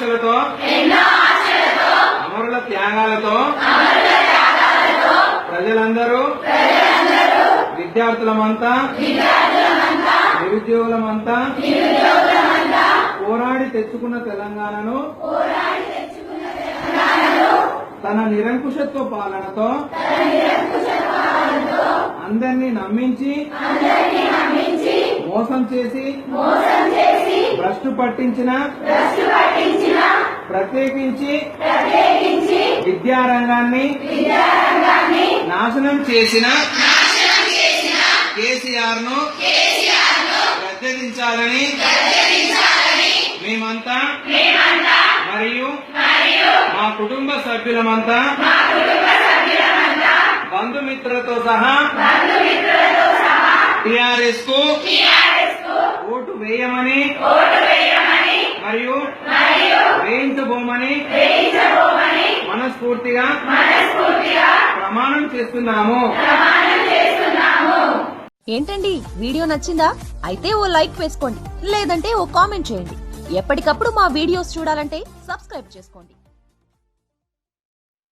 ఆశలతో అమరుల త్యాగాలతో? ప్రజలందరూ? విద్యార్థులమంతా? నిరుద్యోగులమంతా? పోరాడి తెచ్చుకున్న తెలంగాణను? తన నిరంకుశత్వ పాలనతో? అందరినీ నమ్మించి? మోసం చేసి భ్రష్టు పట్టించిన ప్రత్యేకించి విద్యారంగాన్ని నాశనం చేసిన కేసీఆర్ను గద్దెదించాలని మేమంతా మరియు మా కుటుంబ సభ్యులమంతా బంధుమిత్రులతో సహా టిఆర్ఎస్కు వేయమని మరియు వేయించబోమని మనస్ఫూర్తిగా ప్రమాణం చేస్తున్నాము. ఏంటండి? వీడియో నచ్చిందా? అయితే ఓ లైక్ వేసుకోండి లేదంటే ఓ కామెంట్ చేయండి. ఎప్పటికప్పుడు మా వీడియోస్ చూడాలంటే సబ్స్క్రైబ్ చేసుకోండి.